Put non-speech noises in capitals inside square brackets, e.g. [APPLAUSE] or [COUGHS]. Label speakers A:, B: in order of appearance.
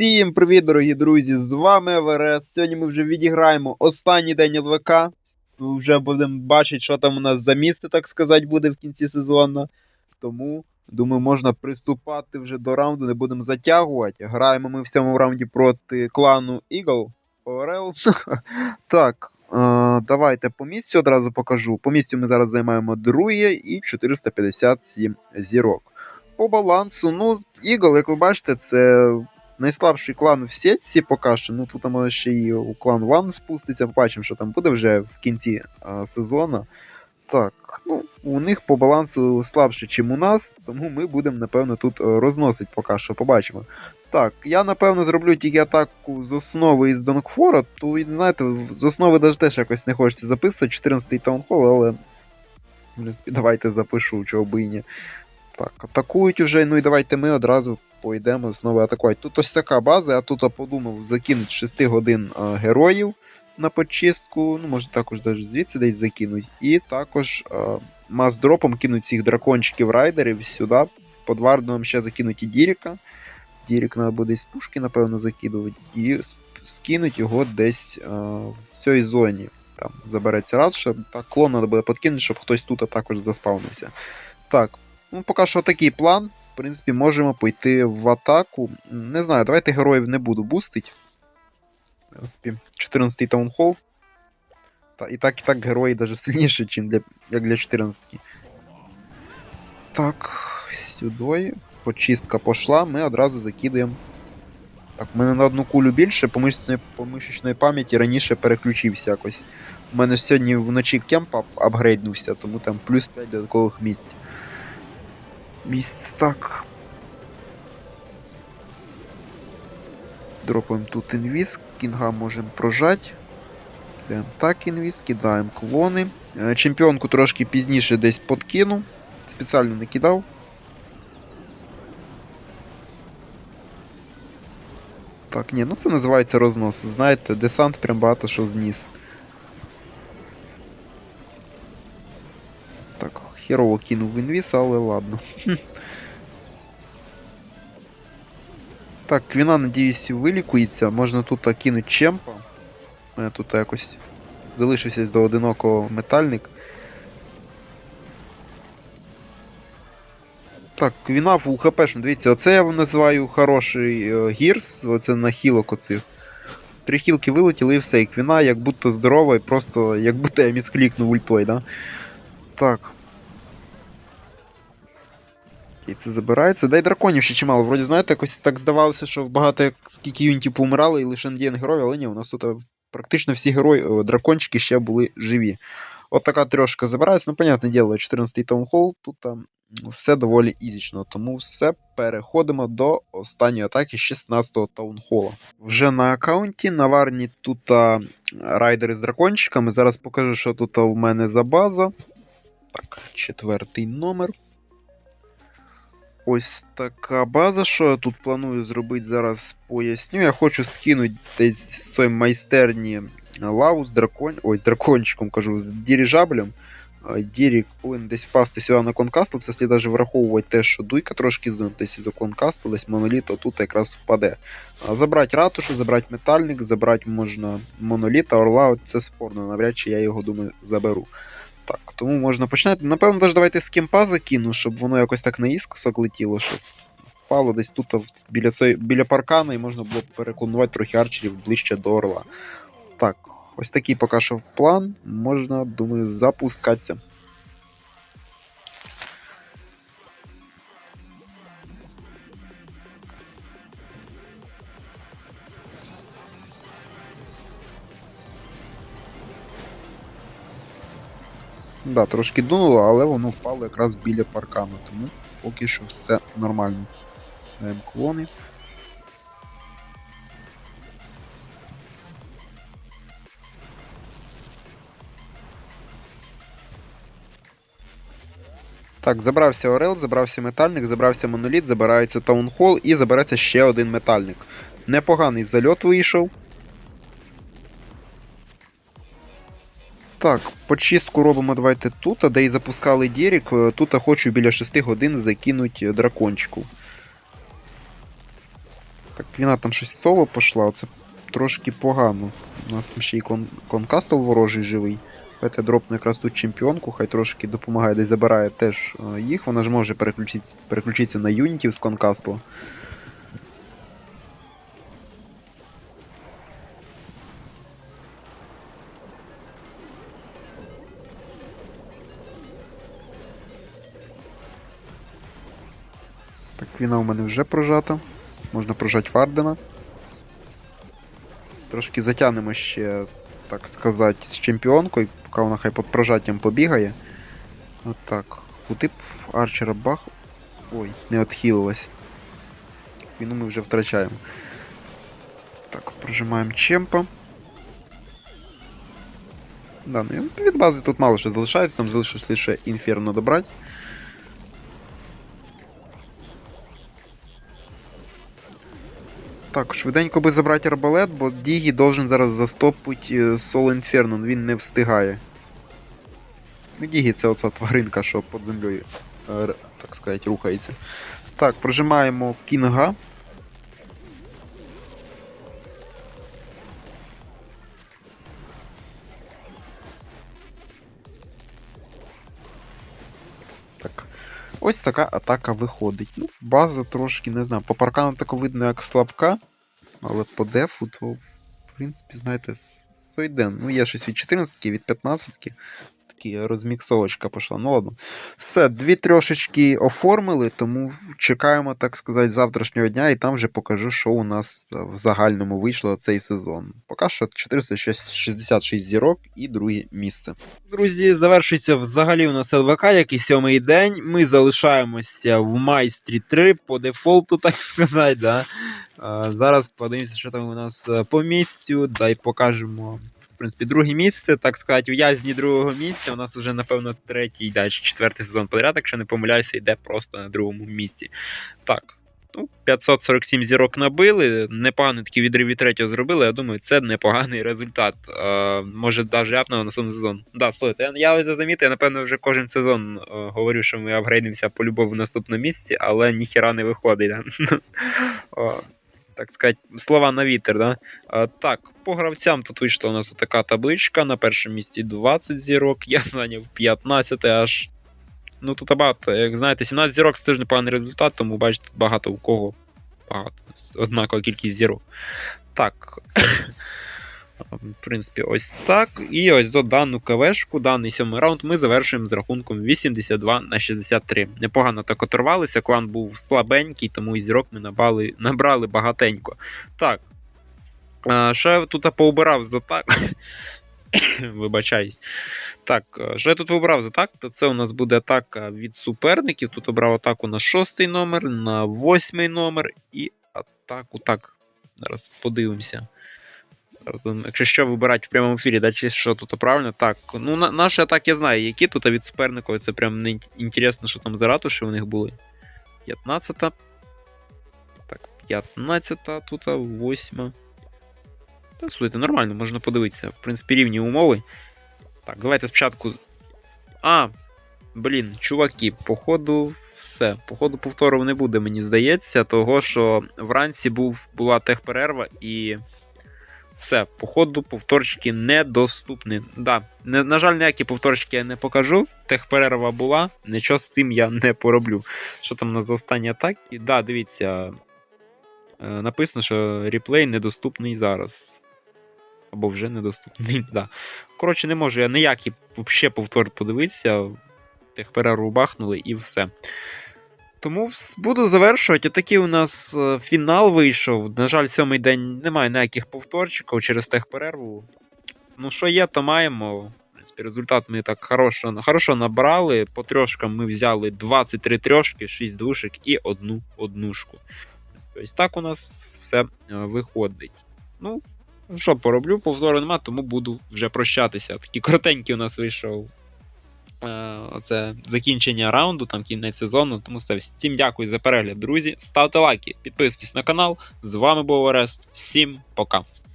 A: Всім привіт, дорогі друзі! З вами Еверест. Сьогодні ми вже відіграємо останній день ЛВК. Вже будемо бачити, що там у нас за місце, так сказати, буде в кінці сезону. Тому, думаю, можна приступати вже до раунду, не будемо затягувати. Граємо ми в цьому раунді проти клану Eagle. Орел. [LAUGHS] Так, е, давайте по місцю одразу покажу. По місцю ми зараз займаємо друге і 457 зірок. По балансу, ну, Eagle, як ви бачите, це найслабший клан в сітці поки що. Ну тут може ще і у клан One спуститься. Побачимо, що там буде вже в кінці а, сезону. Так, ну, у них по балансу слабше, ніж у нас, тому ми будемо, напевно, тут е, розносити поки що, побачимо. Так, я напевно зроблю тільки атаку з основи із Донгфора, то знаєте, з основи навіть теж якось не хочеться записувати 14-й таунхол, але. В принципі, давайте запишу, чого би і ні. Так, атакують уже, ну і давайте ми одразу пойдемо знову атакувати. Тут ось така база, я тут подумав закинути 6 годин а, героїв на почистку. Ну, може також навіть звідси десь закинуть. І також а, мас-дропом кинуть всіх дракончиків райдерів сюди. Под Варденом ще закинуть і Діріка. Дірік треба буде з пушки, напевно, закидувати. І скинуть його десь а, в цій зоні. Там забереться раз, щоб так клон треба буде подкинути, щоб хтось тут також заспавнився. Так, ну поки що такий план. В принципі, можемо пойти в атаку. Не знаю, давайте героїв не буду бустить. В принципі, 14-й таунхол. Та, і так, і так герої навіть [LAUGHS] сильніші, ніж для, як для 14-ки. Так, сюди. Почистка пошла, ми одразу закидаємо. Так, в мене на одну кулю більше, по мишечної, пам'яті раніше переключився якось. У мене сьогодні вночі кемп ап- апгрейднувся, тому там плюс 5 додаткових місць. Місць так. Дропаємо тут інвіз, кінга можемо прожати. Кидаємо так інвіз, кидаємо клони. Е, Чемпіонку трошки пізніше десь подкину. Спеціально не кидав. Так, ні, ну це називається рознос. Знаєте, десант прям багато що зніс. Херово кинув інвіз, але ладно. Так, квіна, надіюсь, вилікується. Можна тут кинути чемпа. У мене тут якось залишився до одинокого метальник. Так, квіна фул хпшно. Дивіться, оце я називаю хороший е, гірс, оце на хілок оцих. Три хілки вилетіли і все, і квіна як будто здорова, і просто як будто я місклікнув ультой, да? Так. Окей, це забирається. Дай драконів ще чимало. Вроді, знаєте, якось так здавалося, що багато скільки юнітів помирали і лише надіян героїв, але ні, у нас тут е, практично всі герої, дракончики ще були живі. От така трьошка забирається. Ну, понятне діло, 14-й таунхол, тут там все доволі ізічно. Тому все переходимо до останньої атаки 16-го таунхола. Вже на аккаунті наварні тут райдери з дракончиками. Зараз покажу, що тут у мене за база. Так, четвертий номер. Ось така база. Що я тут планую зробити зараз поясню. Я хочу скинути десь з цієї майстерні лаву з дракон... Ой, з дракончиком кажу, з діріжаблем. А, Дірік повинен десь впасти сюди на клонкастл. Це слід навіть враховувати те, що дуйка трошки десь до клонкастл, десь моноліт, то тут якраз впаде. Забрати ратушу, забрати метальник, забрати можна моноліт, а орла це спорно. Навряд чи я його думаю заберу. Так, тому можна починати. Напевно, навіть давайте з кемпа закину, щоб воно якось так наіскосок летіло, щоб впало десь тут біля, цей, біля паркану, і можна було переклонувати трохи арчерів ближче до орла. Так, ось такий поки що план. Можна, думаю, запускатися. Да, трошки дунуло, але воно впало якраз біля паркану, тому поки що все нормально. Даємо клони. Так, забрався Орел, забрався метальник, забрався моноліт, забирається таунхол і забереться ще один метальник. Непоганий зальот вийшов. Так, почистку робимо давайте тут, де і запускали Дірік. е, Тут хочу біля 6 годин закинуть дракончику. Так, війна там щось соло пішла, це трошки погано. У нас там ще і клон, клонкастл ворожий живий. Давайте дропну якраз тут чемпіонку, хай трошки допомагає, десь забирає теж е, їх. Вона ж може переключитися, на юнітів з клонкастла. Так, війна у мене вже прожата. Можна прожати Вардена. Трошки затягнемо ще, так сказати, з чемпіонкою, поки вона хай під прожаттям побігає. Отак. Б Арчера бах. Ой, не отхилилась. Війну ми вже втрачаємо. Так, прожимаємо чемпа. Да, ну від бази тут мало що залишається, там залишилось лише інферно добрати. Так, швиденько би забрати арбалет, бо Дігі должен зараз застопити Соло Інферно, він не встигає. Ну, Дігі це оця тваринка, що під землею, е, так сказати, рухається. Так, прожимаємо Кінга. Ось така атака виходить. Ну, база трошки, не знаю, по паркану тако видно як слабка, але по дефу, то, в принципі, знаєте, сойден. сойде. Ну, є щось від 14 від 15 Такі розміксовочка пішла. Ну ладно. Все, дві трошечки оформили, тому чекаємо, так сказати, завтрашнього дня, і там вже покажу, що у нас е, в загальному вийшло цей сезон. Поки що 466 зірок і друге місце. Друзі, завершується взагалі у нас ЛВК, який сьомий день. Ми залишаємося в майстрі 3 по дефолту, так [LAUGHS] сказати. Да? А, зараз подивимося, що там у нас е, по місцю. Дай покажемо. Принципі, друге місце, так сказати, в'язні другого місця. У нас вже, напевно, третій, да, четвертий сезон подряд, якщо не помиляюся, йде просто на другому місці. Так. Ну, 547 зірок набили, непоганий такий відрив від третього зробили. Я думаю, це непоганий результат. Е, може, навіть ляпнемо на наступний сезон. Да, слухайте, я, ось замітив, я напевно вже кожен сезон е, говорю, що ми апгрейдимося по любові в наступному місці, але ніхіра не виходить. [LAUGHS] Так сказати, слова на вітер, да? А, так, по гравцям тут вийшла у нас така табличка. На першому місці 20 зірок, я зайняв 15 аж. Ну тут багато, як знаєте, 17 зірок це теж непоганий результат, тому бачите, багато у кого багато. Однакова кількість зірок. Так. В принципі, ось так. І ось за дану КВшку, даний сьомий раунд ми завершуємо з рахунком 82 на 63. Непогано так оторвалися, клан був слабенький, тому і зірок ми набрали, набрали багатенько. Так. Що [COUGHS] я тут поубирав за так. Вибачаюсь. Так, е, що я тут вибрав за так, то це у нас буде атака від суперників. Тут обрав атаку на шостий номер, на восьмий номер і атаку. Так, зараз подивимося. Якщо що вибирати в прямому ефірі, да, чи що тут правильно? Так, ну на, наші атаки я знаю, які тут а від суперників. Це прям не інтересно, що там за ратуші у них були. 15. Так, 15, тут 8. Та слухайте, нормально, можна подивитися. В принципі, рівні умови. Так, давайте спочатку. А, блін, чуваки, походу, все. Походу, повтору не буде, мені здається, того що вранці був, була техперерва і. Все, походу, повторчики недоступні. Да, не, на жаль, ніякі повторчики я не покажу. Техперерва була, нічого з цим я не пороблю. Що там у нас за останні атаки? Да, дивіться. Е, написано, що реплей недоступний зараз. Або вже недоступний. [LAUGHS] Да. Коротше, не можу я ніякий ще повтор подивитися. Техперерву бахнули і все. Тому буду завершувати. Отакий у нас е, фінал вийшов. На жаль, сьомий день немає ніяких повторчиків через техперерву. Ну, що є, то маємо. В принципі, результат ми так хорошо, хорошо набрали. По трьошкам ми взяли 23 трьошки, 6 двушек і одну однушку. Ось так у нас все е, виходить. Ну, що пороблю, повтору нема, тому буду вже прощатися. Такий коротенький у нас вийшов е, оце закінчення раунду, там кінець сезону. Тому все. Всім дякую за перегляд, друзі. Ставте лайки, підписуйтесь на канал. З вами був Орест. Всім пока.